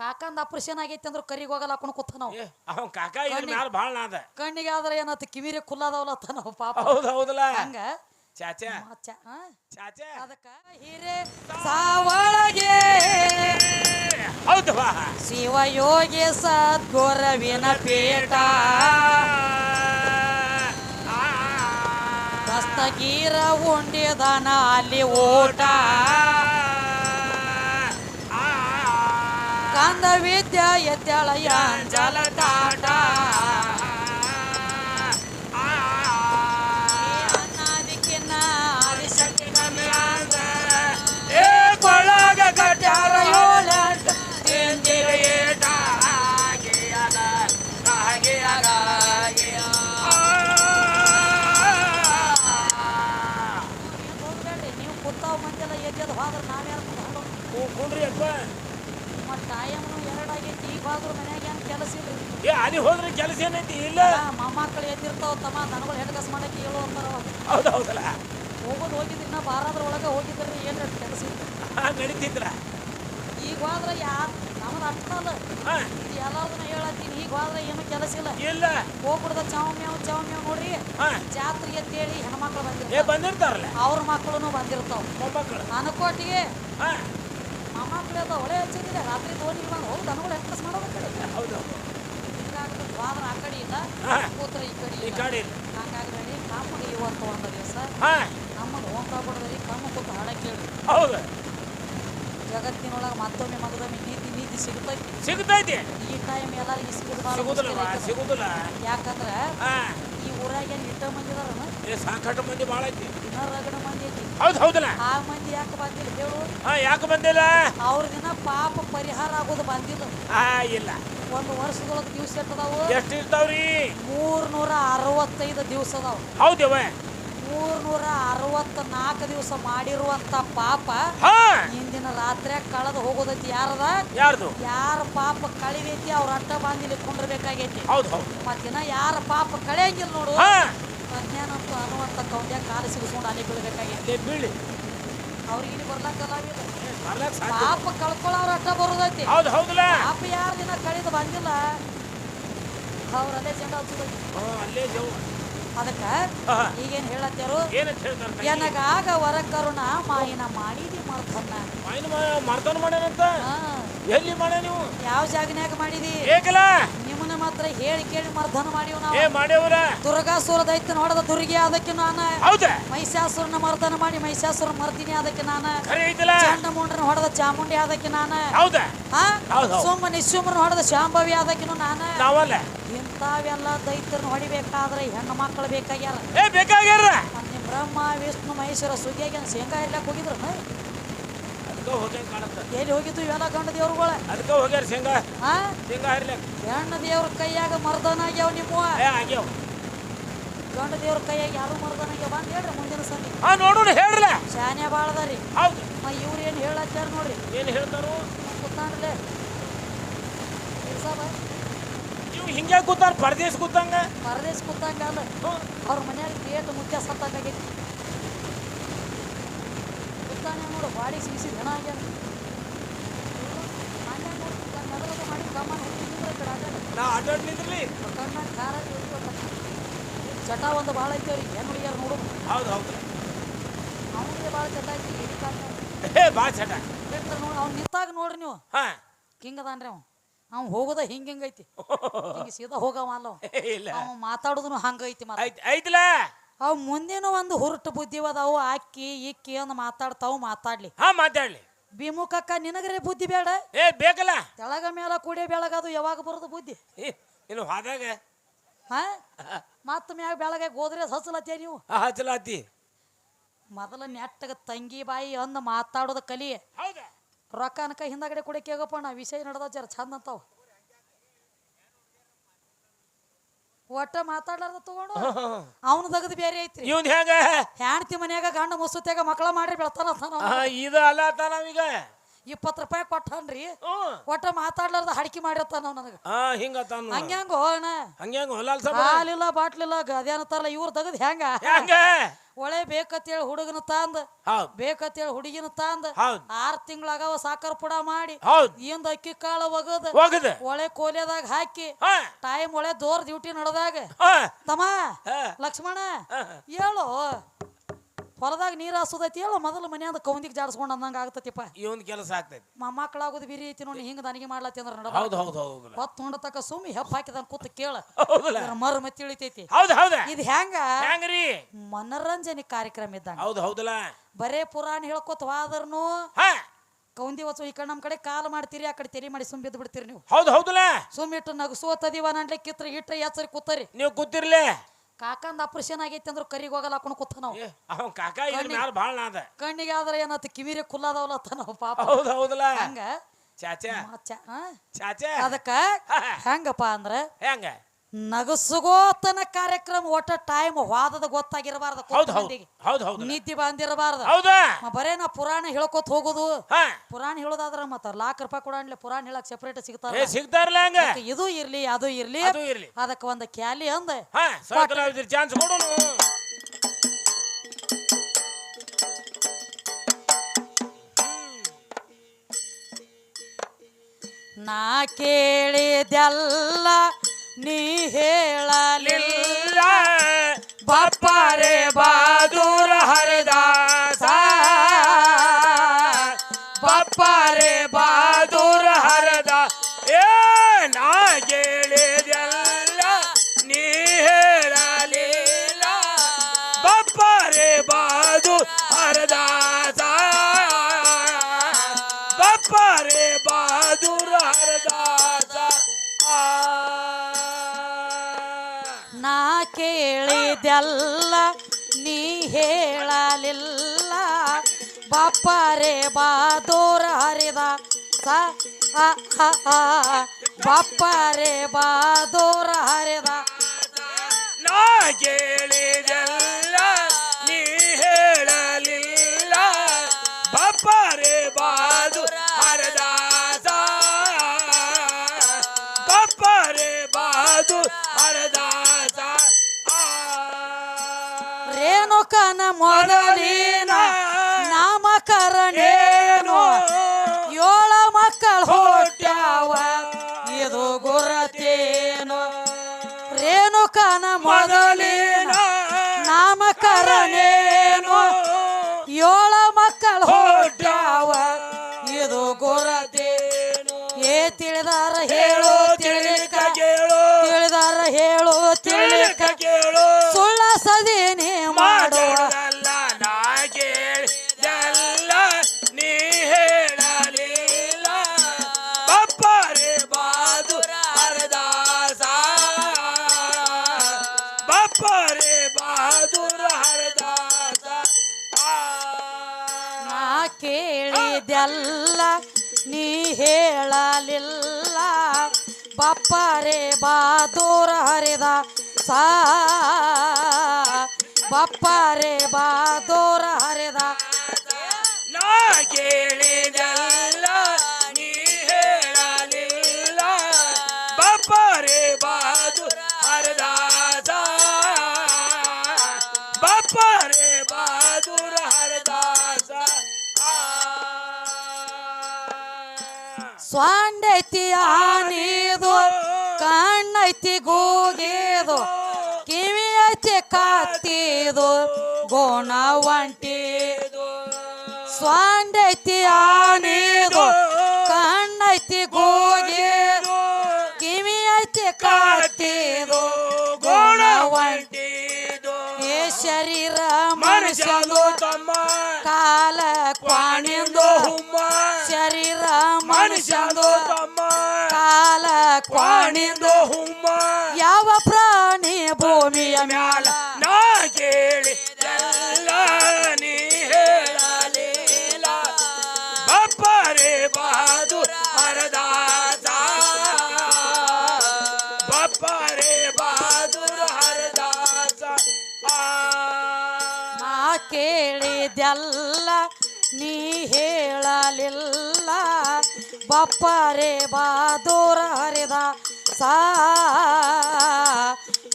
ಕಾಕಂದ operation ಆಗೈತಿ ಅಂದ್ರೆ ಕರಿಗೆ ಹೋಗಲ್ಲ ಹಾಕೊಂಡು ಕೂತ ನಾವು. ಏ ಅವ ಕಾಕ ಇದ್ರ ಮ್ಯಾಲ ಭಾಳ ನಾದ. ಕಣ್ಣಿಗೆ ಆದ್ರೆ ಏನತ್ತ ಕಿವಿರಿ ಕುಲ್ಲಾದವಲ್ಲ ಅತ್ತ ನಾವು ಪಾಪ. ಹೌದ್ ಹೌದಲ್ಲ ಹಂಗ? ಚಾಚಾ. ಮಚ್ಚ, ಆ? ಚಾಚಾ. ಅದಕ್ಕ ಹಿರೇ ಸಾವಳಗೆ. ಹೌದವಾ ಶಿವಯೋಗಿ ಸದ್ಗುರವಿನ ಪೀಠ. ದಸ್ತಗೀರ ಉಂಡಿದನ ಅಲ್ಲಿ ಊಟ. ಕಂದ ವಿದ್ಯಾ ಎತ್ತಳಯ ಜಲತಾಟ ತಾಟ ಅನ್ನಾದಿಕ್ಕಿನ್ನ ಆದಿಶಕ್ತಿ ಏ ಕೊಳ್ಳಾಗ ಕಟ್ಯಾರ ಏಳೆಂಟ ಏಟ. ಆಗಿಯಾಗ ಆಗಿಯಾಗ ಹೋಗ್ಬೇಡ್ರಿ ನೀವು ಕುತ್ತಾವ ಮಂದಿಲ್ಲ ಎದ್ದೆದ್ದು ಹೋದ್ರೆ ನಾವ್ಯಾರು ಕುಂಡ್ರಿ ಅಪ್ಪ. ಹೋದ್ರು ಮನ್ಯಾಗ ಏನು ಕೆಲಸ ಇಲ್ರಿ? ಏ ಅಲ್ಲಿ ಹೋದ್ರೆ ಕೆಲಸ ಏನೈತಿ? ಇಲ್ಲ. ಮೊಮ್ಮಕ್ಕಳು ಎದ್ದಿರ್ತಾವ ತಮ್ಮ ದನಗಳು ಹೆಡ್ಗಸ್ ಮಾಡಕ್ಕೆ ಹೇಳು ಅಂತಾರ ಹೌದು ಹೌದಲ್ಲ ಹೋಗೋದು ಹೋಗಿದ್ರಿ ನಾ ಬಾರಾದ್ರ ಒಳಗೆ ಹೋಗಿದ್ರಿ ಏನು ಕೆಲಸ ಇತ್ತು ನಡೀತಿದ್ರ ಈಗ ಹೋದ್ರೆ ಯಾರು ನಮ್ದು ಅರ್ಥ ಅಲ್ಲ. ಇದು ಎಲ್ಲಾರ್ದನ್ನ ಹೇಳತ್ತೀನಿ ಈಗ ಹೋದ್ರೆ ಏನು ಕೆಲಸ ಇಲ್ಲ. ಇಲ್ಲ. ಹೋಗ್ಬಿಡ್ದ ಚಾವ್ ಮೇವ್ ಚಾವ್ ಮೇವ್ ನೋಡ್ರಿ. ಹಾ. ಜಾತ್ರೆಗೆ ಅಂತೇಳಿ ಹೆಣ್ಮಕ್ಳು ಏ ಬಂದಿರ್ತಾರಲ್ಲ. ಅವ್ರ ಮಕ್ಕಳು ಬಂದಿರ್ತಾವ. ಮೊಮ್ಮಕ್ಕಳು ಅನಕೋಟಿಗೆ ಹಾ ಅದು ಒಳ್ಳೆ ಹಚ್ಚಿದ್ರೆ ರಾತ್ರಿ ದೋಣಿ ಬಂದು ಹೋಗಿ ದನಗಳು ಎಕ್ಸ್ಪ್ರೆಸ್ ಮಾಡೋದು ಕಡೆ ಹೌದು. ಈಗ ಆ ಕಡೆ ಇಲ್ಲ ಕೂತ್ರ ಈ ಕಡೆ ಈ ಕಡೆ. ಹಂಗಾಗ್ಬೇಡಿ ನಮಗೆ ಇವತ್ತು ಒಂದು ದಿವಸ. ನಮ್ಮದು ಹೋಗ್ತಾ ಬಿಡದ್ರಿ ಕಮ್ಮ ಕೂತು ಹಾಡ ಕೇಳಿ. ಹೌದು. ಜಗತ್ತಿನೊಳಗೆ ಮತ್ತೊಮ್ಮೆ ಮಗದೊಮ್ಮೆ ನೀತಿ ನೀತಿ ಸಿಗ್ತೈತಿ ಸಿಗ್ತೈತಿ ಈ ಟೈಮ್ ಎಲ್ಲರಿಗೆ ಸಿಗುದಿಲ್ಲ ಸಿಗುದಿಲ್ಲ. ಯಾಕಂದ್ರೆ ಈ ಊರಾಗ ಏನು ಇಟ್ಟ ಮಂದಿ ಇದಾರನ ಏ ಸಾಕಷ್ಟು ಮಂದಿ ಭಾಳ ಐತಿ. ರಗಡ ಮಂದಿ ಐತಿ. ಹೌದು ಹೌದಲ್ಲ? ಆ ಮಂದಿ ಯಾಕೆ ಬಂದಿಲ್ಲ ಹೇಳು. ಹಾ ಯಾಕೆ ಬಂದಿಲ್ಲ? ಅವ್ರ ದಿನ ಪಾಪ ಪರಿಹಾರ ಆಗೋದು ಬಂದಿಲ್ಲ. ಆ ಇಲ್ಲ. ಒಂದು ವರ್ಷದೊಳಗೆ ದಿವಸ ಎಟ್ಟದಾವು ಎಷ್ಟು ಇರ್ತಾವ್ರಿ? ಮೂರ್ನೂರ ಅರವತ್ತೈದು ದಿವಸ ಅದಾವ. ಹೌದವ? ಮೂರ್ನೂರ ಅರವತ್ತ ನಾಲ್ಕು ದಿವಸ ಮಾಡಿರುವಂತ ಪಾಪ ಹಿಂದಿನ ಇಂದಿನ ರಾತ್ರಿ ಕಳೆದು ಹೋಗೋದೈತಿ. ಯಾರದ? ಯಾರ್ದು? ಯಾರ ಪಾಪ ಕಳಿದೈತಿ ಅವ್ರ ಅಟ್ಟ ಬಾಂಧಿಲಿ ಕುಂಡ್ರಬೇಕಾಗೈತಿ. ಮತ್ತಿನ ಯಾರ ಪಾಪ ಕಳೆಯಂಗಿಲ್ಲ ನೋಡು. ಅಜ್ಞಾನ ಅಂತ ಅನ್ನುವಂತ ಕೌಂಡ್ಯ ಕಾಲು ಸಿಗಿಸ್ಕೊಂಡು ಅಲ್ಲಿ ಬೀಳ್ಬೇಕಾಗೈತಿ. ಬೀಳಿ. ಅವ್ರಿಗೆ ಇಲ್ಲಿ ಬರ್ಲಾಕಲ್ಲ ಪಾಪ ಕಳ್ಕೊಳ್ಳೋ ಅವ್ರ ಅಟ್ಟ ಬರೋದೈತಿ. ಪಾಪ ಯಾರ ದಿನ ಕಳೆದು ಬಂದಿಲ್ಲ. ಅವ್ರ ಅಲ್ಲೇ ಜನ ಹಚ್ಚೋದೈತಿ. ಅಲ್ಲೇ ಅದಕ್ಕ ಈಗೇನ್ ಹೇಳತ್ತಾರು ಎನಗಾಗ ವರ ಕರುಣ ಮಾಯಿನ ಮಾಡಿದಿ ಮರ್ತನ್ನ ಮಾಯಿನ ಮರ್ತನ ಮಾಡ್ಯಾನಂತ? ಎಲ್ಲಿ ಮಾಡ್ಯ ನೀವು? ಯಾವ ಜಾಗನ್ಯಾಗ ಮಾಡಿದಿ? ಏಕಲ? ಮಾತ್ರ ಹೇಳಿ ಕೇಳಿ ಮರ್ಧನ ಮಾಡಿವ್ ಏ ನಾವು ಮಾಡ್ಯವ್ರ? ದುರ್ಗಾಸುರ ದೈತ್ಯನ ಹೊಡೆದ ದುರ್ಗಿ ಅದಕ್ಕೆ ನಾನು. ಮೈಸಾಸುರನ ಮಹಿಷಾಸುರನ ಮರ್ದನ ಮಾಡಿ ಮಹಿಷಾಸುರ ಮರ್ದಿನಿ ಅದಕ್ಕೆ ನಾನು. ಖರೆ ಐತಲ್ಲ? ಚಂಡಮುಂಡ್ರನ ಹೊಡೆದ ಚಾಮುಂಡಿ ಅದಕ್ಕೆ ನಾನು. ಸೋಮ ಹಾ? ಹೌದ್ ಹೌದ್. ಸುಮ್ಮ ನಿಶುಮ್ರನ ಹೊಡೆದ ಶಾಂಭವಿ ಅದಕ್ಕಿನು ನಾನು. ನಾವಲ್ಲ? ಇಂಥವೆಲ್ಲ ದೈತ್ಯರನ್ನ ಹೊಡಿಬೇಕಾದ್ರೆ ಹೆಣ್ಣು ಮಕ್ಕಳು ಬೇಕಾಗ್ಯಾರ. ಏ ಬೇಕಾಗ್ಯಾರ? ಬ್ರಹ್ಮ ವಿಷ್ಣು ಮಹೇಶ್ವರ ಸುಗಿಯಾಗಿ ಶೇಂಗಾ ಇರ್ಲಕ್ಕೆ ಹೋಗಿದ್ರು ಅದಕ್ಕ ಹೋಗ್ಯಾರ ಕಾಣತ್ತ. ಎಲ್ಲಿ ಹೋಗಿದ್ದು ಇವೆಲ್ಲ ಗಂಡ ದೇವ್ರುಗಳ? ಅದಕ್ಕ ಹೋಗ್ಯಾರ ಶೇಂಗಾ ಆ? ಶೇಂಗಾ ಹರಿಲಕ್ ಹೆಣ್ಣು ದೇವ್ರ ಕೈಯಾಗ ಮರ್ದನ ಆಗ್ಯಾವ ನಿಮ್ಮ ಏ ಆಗ್ಯಾವ. ಗಂಡ ದೇವ್ರ ಕೈಯಾಗ ಯಾರು ಮರ್ದನ ಆಗ್ಯಾವ ಅಂತ ಹೇಳ್ರಿ ಮುಂದಿನ ಸಂದಿ ಆ ನೋಡೋಣ ಹೇಳ್ರಲ್ಲ. ಶಾನೆ ಬಾಳದಾರಿ ಹೌದು. ಇವ್ರು ಏನು ಹೇಳತ್ತಾರ ನೋಡ್ರಿ. ಏನ್ ಹೇಳ್ತಾರು? ಕೂತಾನ್ಲೆ ಸಾಬ ನೀವು ಹಿಂಗೆ ಕೂತಾರ ಪರದೇಶ ಕೂತಂಗ. ಪರದೇಶ ಕೂತಂಗ ಅಲ್ಲ. ಅವ್ರ ಮನ್ಯಾಗ ಕ್ರಿಯೇಟ್ ಮುಖ್ಯ ಸತ್ತಾಗೈತಿ ಕೂತಾನೆ ನೋಡು ಬಾಡಿ ಸೀಸಿ ಜನ ಆಗ್ಯಾನ. ಮಾಡಿ ನಾ ಅಡ್ಡಾಡ್ ನಿಂದ್ರಲಿ. ಚಟ ಒಂದು ಭಾಳ ಐತಿ ಅವ್ರಿಗೆ ಏನು ಹುಡುಗಿಯಾರ ನೋಡು. ಹೌದು ಹೌದು. ಅವನಿಗೆ ಭಾಳ ಚಟ ಐತಿ ಎಡಿ ಏ ಚಟ. ನೋಡಿ ಅವ್ನು ನಿಂತಾಗ ನೋಡ್ರಿ ನೀವು. ಹಾ. ಹಿಂಗದಾನ್ರಿ ಅವ ಅವ್ನು ಹೋಗೋದ ಹಿಂಗ ಹಿಂಗೈತಿ ಹಿಂಗೆ ಸೀದಾ ಹೋಗವ ಅಲ್ಲ ಅವ. ಮಾತಾಡೋದನು ಹಂಗೈತಿ ಮಾತು ಐತಿಲ್ಲ ಐತ್ಲ? ಅವು ಮುಂದಿನ ಒಂದು ಹುರುಟು ಬುದ್ಧಿವದಾವು ಅಕ್ಕಿ ಇಕ್ಕಿ ಅಂದ್ ಮಾತಾಡ್ತಾವು ಮಾತಾಡ್ಲಿ. ಹಾ ಮಾತಾಡ್ಲಿ. ಬಿಮುಖಕ್ಕ ನಿನಗರೆ ಬುದ್ಧಿ ಬೇಡ. ಏ ಬೇಕಲ್ಲ. ತೆಳಗ ಮೇಲ ಕೂಡೆ ಬೆಳಗದು ಯಾವಾಗ ಬರೋದು ಬುದ್ಧಿ? ಏ, ಇನ್ನು ಹೋದಾಗ ಹಾ? ಮತ್ತ ಮ್ಯಾಗ ಬೆಳಗ ಹೋದ್ರೆ ಹಸಲತ್ತೆ ನೀವು? ಹಚ್ಚಲಾತಿ ಮೊದಲ ನೆಟ್ಟಗ ತಂಗಿ ಬಾಯಿ ಅಂದ್ ಮಾತಾಡೋದು ಕಲಿ. ಹೌದಾ? ರೊಕ್ಕ ಅನ್ಕ ಹಿಂದಗಡೆ ಕುಡಕ್ಕೆ ಹೋಗಪ್ಪ ನಾ ವಿಷಯ ನಡೆದ ಜರ ಚಂದ ಅಂತಾವ. ಒಟ್ಟ ಮಾತಾಡ್ಲಾರ್ದ ತಗೊಂಡು ಅವನು ತಗದು ಬೇರೆ ಐತ್ರಿ. ಇವನ್ ಹೆಂಗ? ಹೆಂಡತಿ ಮನ್ಯಾಗ ಗಂಡ ಮುಸುತ್ಯಾಗ ಮಕ್ಕಳ ಮಾಡ್ರಿ ಬೆಳ್ತಾನ ಇದು ಅಲ್ಲ ನಾವೀಗ. ಇಪ್ಪತ್ತು ರೂಪಾಯಿ ಕೊಟ್ಟನ್ರಿ. ಒಟ್ಟ ಮಾತಾಡ್ಲಾರ್ದ ಹಡಿಕೆ ಮಾಡಿರ್ತಾನ ನನಗ. ಹಿಂಗ ಹಂಗ್ಯಾಂಗ ಹೋಗೋಣ. ಹಂಗ್ಯಾಂಗ ಹೊಲಾಲ್ ಹಾಲಿಲ್ಲ ಬಾಟ್ಲಿಲ್ಲ ಅದೇನತ್ತಾರಲ್ಲ ಇವ್ರು ತೆಗದ್ ಹೆಂಗ? ಹೆಂಗ? ಒಳೆ ಬೇಕತ್ತೇಳಿ ಹುಡುಗನ ತಂದ ಹೌದ್. ಬೇಕತ್ತೇಳಿ ಹುಡುಗಿನ ತಂದ ಹೌದ್. ಆರ್ ತಿಂಗಳಾಗವ ಸಾಕರ್ ಪುಡ ಮಾಡಿ ಹೌದ್. ಇಂದ ಅಕ್ಕಿ ಕಾಳು ಒಗದ ಹೋಗದ ಒಳೆ ಕೋಲೆದಾಗ ಹಾಕಿ ಹಾ. ಟೈಮ್ ಒಳೆ ದೋರ್ ಡ್ಯೂಟಿ ನಡೆದಾಗ ಹಾ. ತಮ್ಮ. ಲಕ್ಷ್ಮಣ. ಹೇಳು. ಹೊಲದಾಗ ನೀರು ಹಸುದೈತಿ ಹೇಳೋ ಮೊದಲು ಮನ್ಯಾಂದ ಕೌಂದಿಗೆ ಜಾಡಿಸ್ಕೊಂಡು ಅಂದಂಗ ಆಗ್ತತಿಪ್ಪ. ಇವನ್ ಕೆಲಸ ಆಗ್ತೈತಿ. ಮಕ್ಕಳಾಗೋದು ಬಿರಿ ಐತಿ ನೋಡಿ ಹಿಂಗ ನನಗೆ ಮಾಡ್ಲತ್ತಿ ಅಂದ್ರೆ ನಡ ಹೌದ್ ಹೌದ್ ಹೌದಲ್ಲ ಹೊತ್ತು ಹೊಂಡತಕ್ಕ ಸುಮ್ಮಿ ಹೆಪ್ಪ ಹಾಕಿದಂಗ ಕೂತ್ ಕೇಳ. ಮರ ಮತ್ತೆ ತಿಳಿತೈತಿ ಹೌದ್ ಹೌದ. ಇದು ಹೆಂಗ ಹೆಂಗ್ರಿ ಮನರಂಜನೆ ಕಾರ್ಯಕ್ರಮ ಇದ್ದಂಗ. ಹೌದ್ ಹೌದಲ್ಲ? ಬರೇ ಪುರಾಣ ಹೇಳ್ಕೊತ ಹೋದ್ರನು ಕೌಂದಿ ಹೊಸ ಈ ಕಡೆ ನಮ್ಮ ಕಡೆ ಕಾಲ್ ಮಾಡ್ತೀರಿ ಆ ಕಡೆ ತೆರಿ ಮಾಡಿ ಸುಮ್ ಬಿದ್ದು ಬಿಡ್ತೀರಿ ನೀವು. ಹೌದು ಹೌದಲ್ಲ? ಸುಮ್ಮಿಟ್ಟು ನಗಸೋತದಿವ ನನ್ಲೆ ಕಿತ್ರ ಇಟ್ರೆ ಎಚ್ಚರಿ ಕೂತರಿ. ನೀವು ಕೂತಿರ್ಲಿ? ಕಾಕಂದ ಆಪರೇಷನ್ ಆಗೈತಿ ಅಂದ್ರೆ ಕರಿಗೆ ಹೋಗಲ್ಲ ಹಾಕೊಂಡು ಕೂತ ನಾವು. ಏ, ಅವ ಕಾಕ ಇದ್ರ ಮ್ಯಾಲ ಭಾಳ ನಾದ. ಕಣ್ಣಿಗೆ ಆದ್ರೆ ಏನತ್ತ ಕಿವಿರೆ ಕುಲ್ಲದವಲ್ಲ ಅತ್ತ ನಾವು ಪಾಪ. ಹೌದ್ ಹೌದಲ್ಲ ಹಂಗ? ಚಾಚಾ. ಮಚ್ಚ, ಆ? ಚಾಚಾ. ಅದಕ್ಕ ಹೆಂಗಪ್ಪ ಅಂದ್ರ ಹೆಂಗ? ನಗಸುಗೋತನ ಕಾರ್ಯಕ್ರಮ ಒಟ್ಟ ಟೈಮ್ ವಾದದ ಗೊತ್ತಾಗಿರಬಾರ್ದು ಹೌದು ಹೌದ್. ಹೌದ್ ಹೌದು. ನಿದ್ದೆ ಬಂದಿರಬಾರ್ದು. ಹೌದಾ? ಮ ಬರೇ ನಾ ಪುರಾಣ ಹೇಳ್ಕೊತ ಹೋಗುದು. ಹಾ. ಪುರಾಣ ಹೇಳೋದಾದ್ರ ಮತ್ತ ಲಾಕ್ ರೂಪಾಯಿ ಕೊಡಂಡ್ಲೆ ಪುರಾಣ ಹೇಳಕ್ ಸೆಪರೇಟ್ ಸಿಗ್ತಾರ ಏ ಸಿಗ್ತಾರಲ್ಲ ಹಂಗ? ಇದು ಇರ್ಲಿ ಅದು ಇರ್ಲಿ. ಅದು ಇರ್ಲಿ. ಅದಕ್ಕ ಒಂದ್ ಕ್ಯಾಲಿ ಅಂದ. ಹಾ ಚಾನ್ಸ್ ಕೊಡೋಣ. ನಾ ಕೇಳಿದೆಲ್ಲ ನೀ ಹೇಳಲಿಲ್ಲ. ಇಲ್ಲ ರೇ ಬಾದೂರ ಹರಿದಾಸ. ಬಪ್ಪಾರೆ ನಾ ಕೇಳಿದೆಲ್ಲ ನೀ ಹೇಳಲಿಲ್ಲ. ಬಾಪರೆ ಬಾದೂರ ಹರಿದ ಸ ಅ ಅ ಅ. ಬಾಪರೆ ಬಾದೂರ ಹರಿದ ನಾ ಕೇಳಿದೆಲ್ಲ ನೀ ಹೇಳಲಿಲ್ಲ. ಬಪ್ಪರೆ ಬಾದು ರೇಣುಕನ ಮೊದಲಿನ ನಾಮಕರಣೇನು? ಏಳ ಮಕ್ಕಳು ಹೊಟ್ಯಾವ. ಇದು ಗುರತೇನು? ರೇಣುಕನ ಮೊದಲಿನ ನಾಮಕರಣೇನು? ಏಳ ಮಕ್ಕಳು ಹೊಟ್ಯಾವ. ಇದು ಗುರತೇನು? ಏ ತಿಳಿದಾರ ಹೇಳು ಕೇಳಿದೆಲ್ಲ ನೀ ಹೇಳಲಿಲ್ಲ. ಬಪ್ಪರೆ ಬಾದೂರ ಹರಿದ ಸಾ. ಬಪ್ಪರೆ ಬಾದೂರ ಹರಿದ. ನಾ ಕೇಳಿದೆಲ್ಲ ಸ್ವಾಂಡೈತಿ ಆನಿದು ಕಣ್ಣೈತಿ ಗೋಗೇದು ಕಿವಿ ಐತಿ ಕಾತಿದು ಗೋಣ ಒಂಟಿದು. ಸ್ವಾಂಡೈತಿ ಆನಿದು ಕಣ್ಣೈತಿ ಗೋಗೇದು ಕಿವಿ ಐತಿ ಶರೀರ ಮನುಷ್ಯನು ತಮ್ಮ ಕಾಲ ಕ್ವಾಣಿಂದು ಹುಮ್ಮ. ಶರೀರ ಮನುಷ್ಯನು ತಮ್ಮ ಕಾಲ ಕ್ವಾಣಿಂದು ಹುಮ್ಮ. ಯಾವ ಪ್ರಾಣಿ ಭೂಮಿಯ ಮ್ಯಾಲ ನಾ ಹೇಳಲಿಲ್ಲ. ಬಪ್ಪರೆ ಬಾದೂರ ಹರಿದ ಸಾ.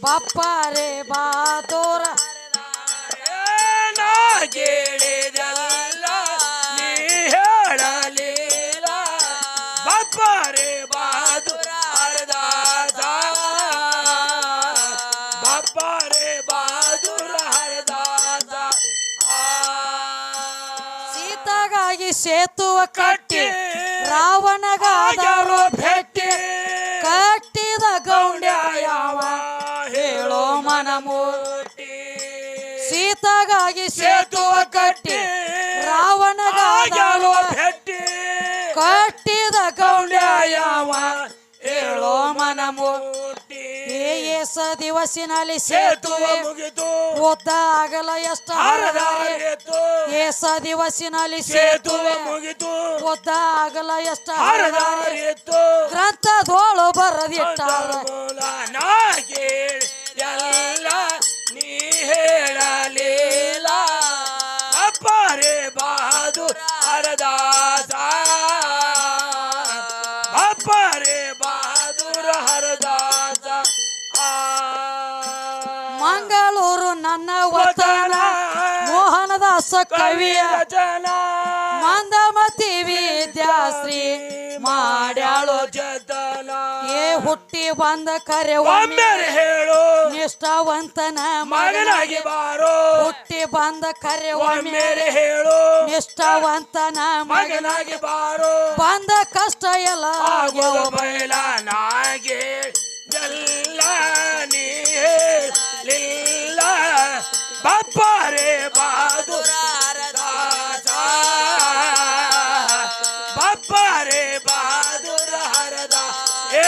ಬಪ್ಪರೆ ಬಾದೂರ ಕಟ್ಟಿ ರಾವಣಗಾದರು ಭೇಟಿ ಭೇಟಿ ಕಟ್ಟಿದ ಗೌಂಡ್ಯಾವ ಹೇಳೋ ಮನಮೂರ್ತಿ ಸೀತಾಗಾಗಿ ಸೇತುವ ಕಟ್ಟಿ ರಾವಣಗಾದರು ಭೆಟ್ಟಿ ಭೇಟಿ ಕಟ್ಟಿದ ಗೌಂಡ್ಯಾವ ಹೇಳೋ ಮನಮೂರ್ತಿ ಏ ದಿವಸಿನಲ್ಲಿ ಸೇತುವೆ ಸೇತುವೆ ಉದ್ದ ಆಗಲ ಎಷ್ಟ ಹರದಾರಿ ಹರದಾರಿ ಏಸ ದಿವಸಿನಲ್ಲಿ ಸೇತುವ ಮುಗಿತು ಉದ್ದ ಆಗಲ ಎಷ್ಟ ಹರದಾರಿ ಹರದಾರಿ ಎತ್ತು ಗ್ರಂಥದೋಳು ಬರದಿಟ್ಟಾರ ಎಲ್ಲ ನೀ ಹೇಳಲಿಲ್ಲ. ಅಪ್ಪರೇ ಬಹದ್ದೂರ್ ಹರದಾಸ ವತನ ಮೋಹನದಾಸ ಕವಿಯ ಜನ ಮಂದಮತಿ ವಿದ್ಯಾಶ್ರೀ ಮಾಡ್ಯಾಳು. ಜತನ. ಏ ಹುಟ್ಟಿ ಬಂದ ಕರೆ ಒಮ್ಮೆ ಹೇಳು. ನಿಷ್ಠಾವಂತನ ಮಗನಾಗಿ ಬಾರೋ. ಹುಟ್ಟಿ ಬಂದ ಕರೆ ಒಮ್ಮೆ ಹೇಳು. ನಿಷ್ಠಾವಂತನ ಮಗನಾಗಿ ಬಾರೋ. ಬಂದ ಕಷ್ಟ ಎಲ್ಲ ಆಗೋದು ಆಗ್ಯಾವ ಬಯಲ ಎಲ್ಲ ನೀ ಲಿಲ್ಲ ಬಹದ್ದೂರ ಹರದಾಸ ಬಪ್ಪರೆ ಬಹದ್ದೂರ ಹರದ ಏ